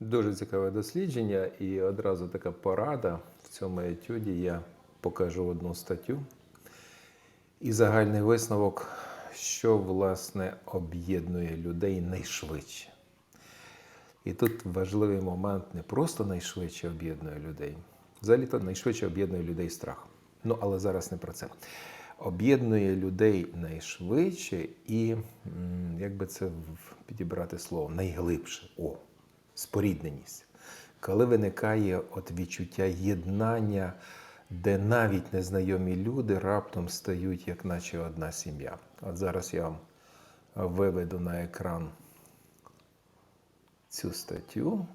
Дуже цікаве дослідження, і одразу така порада. В цьому етюді я покажу одну статтю. І загальний висновок, що власне об'єднує людей найшвидше. І тут важливий момент не просто найшвидше об'єднує людей. Взагалі то найшвидше об'єднує людей страх. Ну, але зараз не про це. Об'єднує людей найшвидше і, як би це підібрати слово, найглибше. О, спорідненість. Коли виникає от відчуття єднання, де навіть незнайомі люди раптом стають як наче одна сім'я. От зараз я вам виведу на екран цю статтю.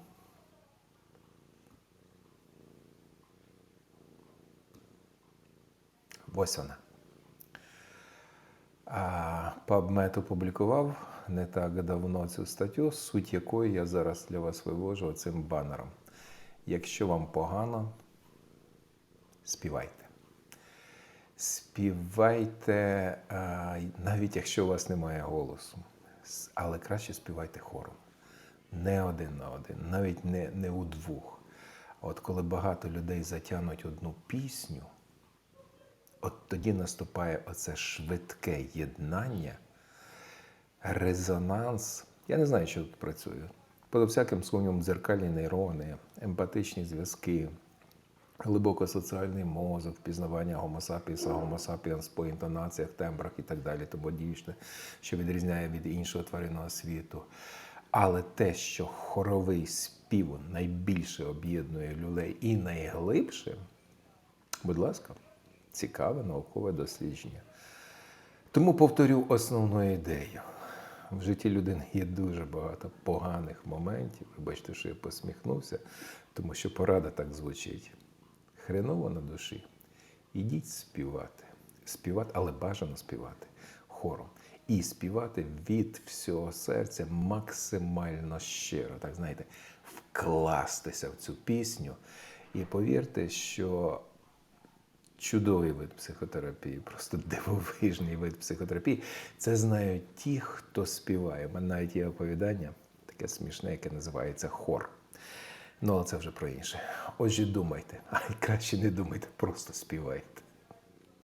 Ось вона. PubMed опублікував не так давно цю статтю, суть якої я зараз для вас вивожу цим банером. Якщо вам погано, співайте. Співайте, навіть якщо у вас немає голосу. Але краще співайте хором. Не один на один, навіть не, не удвох. А От коли багато людей затягнуть одну пісню, от тоді наступає оце швидке єднання, резонанс. Я не знаю, що тут працює. Поза всяким сумнівом, дзеркальні нейрони, емпатичні зв'язки, глибоко соціальний мозок, впізнавання гомосапіса, гомосапіанс по інтонаціях, тембрах і так далі, тому дійсно, що відрізняє від іншого тваринного світу. Але те, що хоровий спів найбільше об'єднує людей і найглибше, будь ласка, цікаве наукове дослідження. Тому повторю основну ідею. В житті людини є дуже багато поганих моментів. Вибачте, що я посміхнувся, тому що порада так звучить. Хреново на душі. Ідіть співати. Співати, але бажано співати хором. І співати від всього серця максимально щиро. Так знаєте, вкластися в цю пісню. І повірте, що чудовий вид психотерапії, просто дивовижний вид психотерапії. Це знають ті, хто співає. У мене навіть є оповідання, таке смішне, яке називається хор. Ну, але це вже про інше. Отже, думайте, а краще не думайте, просто співайте.